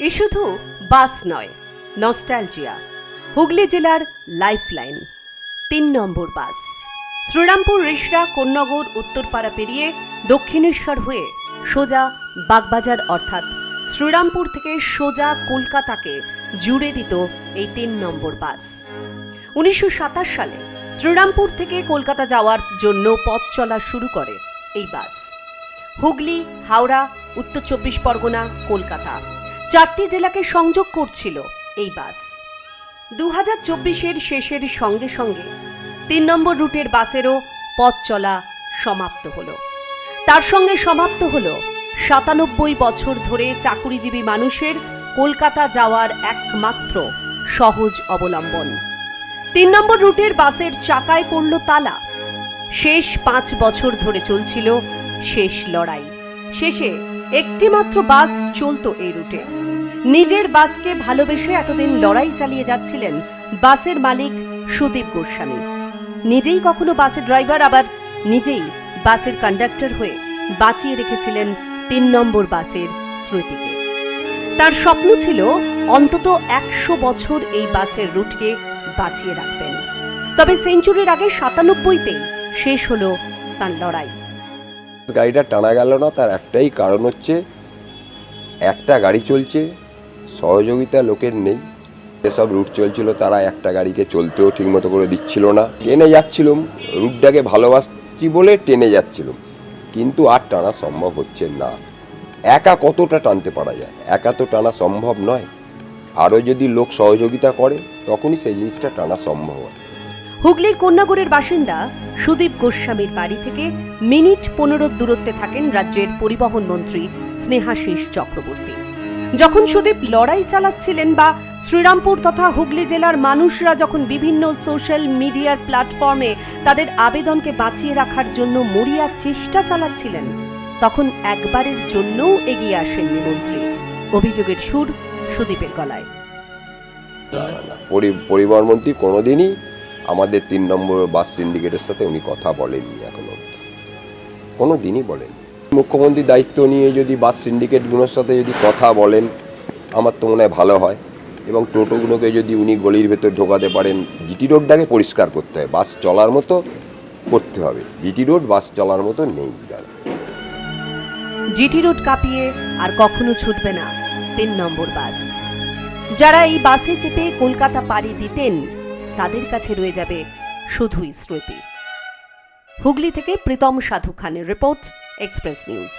এ শুধু বাস নয়, নস্টালজিয়া, হুগলি জেলার লাইফলাইন। তিন নম্বর বাস। শ্রীরামপুর রেশরা কোন্নগর উত্তরপাড়া পেরিয়ে দক্ষিণেশ্বর হয়ে সোজা বাগবাজার অর্থাৎ শ্রীরামপুর থেকে সোজা কলকাতাকে জুড়ে দিত এই তিন নম্বর বাস। উনিশশো সাতাশ সালে শ্রীরামপুর থেকে কলকাতা যাওয়ার জন্য পথ চলা শুরু করে এই বাস। হুগলি, হাওড়া, উত্তর চব্বিশ পরগনা, কলকাতা। চারটি জেলাকে সংযোগ করছিল এই বাস। দু হাজার চব্বিশের শেষের সঙ্গে সঙ্গে তিন নম্বর রুটের বাসেরও পথ চলা সমাপ্ত হলো। তার সঙ্গে সমাপ্ত হলো সাতানব্বই বছর ধরে চাকুরিজীবী মানুষের কলকাতা যাওয়ার একমাত্র সহজ অবলম্বন। তিন নম্বর রুটের বাসের চাকায় পড়ল তালা। শেষ পাঁচ বছর ধরে চলছিল শেষ লড়াই। শেষে একটিমাত্র বাস চলতো এই রুটে। নিজের বাসকে ভালোবেসে এতদিন লড়াই চালিয়ে যাচ্ছিলেন বাসের মালিক সুদীপ গোস্বামী। নিজেই কখনো বাসের ড্রাইভার, আবার নিজেই বাসের কন্ডাক্টর হয়ে বাঁচিয়ে রেখেছিলেন তিন নম্বর বাসের স্মৃতিকে। তার স্বপ্ন ছিল অন্তত একশো বছর এই বাসের রুটকে বাঁচিয়ে রাখবেন। তবে সেঞ্চুরির আগে সাতানব্বইতেই শেষ হলো তার লড়াই। গাড়িটা টানা গেল না, তার একটাই কারণ হচ্ছে একটা গাড়ি চলছে, সহযোগিতা লোকের নেই। যেসব রুট চলছিল, তারা একটা গাড়িকে চলতেও ঠিকমতো করে দিচ্ছিল না। ট্রেনে যাচ্ছিলাম রুটটাকে ভালোবাসছি বলে ট্রেনে যাচ্ছিলাম, কিন্তু আর টানা সম্ভব হচ্ছে না। একা কতটা টানতে পারা যায়? একা তো টানা সম্ভব নয়। আরও যদি লোক সহযোগিতা করে, তখনই সেই জিনিসটা টানা সম্ভব হয়। হুগলির কন্যাগড়ের বাসিন্দা সুদীপ গোস্বামীর বাড়ি থেকে মিনিট পনেরো দূরত্বে থাকেন রাজ্যের পরিবহন মন্ত্রী স্নেহাশিস চক্রবর্তী। যখন সুদীপ লড়াই চালাচ্ছিলেন বা শ্রীরামপুর তথা হুগলি জেলার মানুষরা যখন বিভিন্ন সোশ্যাল মিডিয়ার প্ল্যাটফর্মে তাদের আবেদনকে বাঁচিয়ে রাখার জন্য মরিয়া চেষ্টা চালাচ্ছিলেন, তখন একবারের জন্যও এগিয়ে আসেননি মন্ত্রী। অভিযোগের সুর সুদীপের গলায়। পরিবহন মন্ত্রী কোনোদিনই আমাদের তিন নম্বর বাস সিন্ডিকেটের সাথে উনি কথা বলেননি এখনও কোনো দিনই বলেন মুখ্যমন্ত্রী দায়িত্ব নিয়ে যদি বাস সিন্ডিকেটগুলোর সাথে যদি কথা বলেন, আমার তো মনে হয় ভালো হয়। এবং টোটোগুলোকে যদি উনি গলির ভেতর ঢোকাতে পারেন, জিটি রোডটাকে পরিষ্কার করতে হয় বাস চলার মতো করতে হবে। জিটি রোড বাস চলার মতো নেই, দাদা। জিটি রোড কাঁপিয়ে আর কখনো ছুটবে না তিন নম্বর বাস। যারা এই বাসে চেপে কলকাতা পাড়ি দিতেন তাদের কাছে রয়ে যাবে শুধুই স্মৃতি হুগলি থেকে প্রীতম সাধু খানের রিপোর্ট এক্সপ্রেস নিউজ।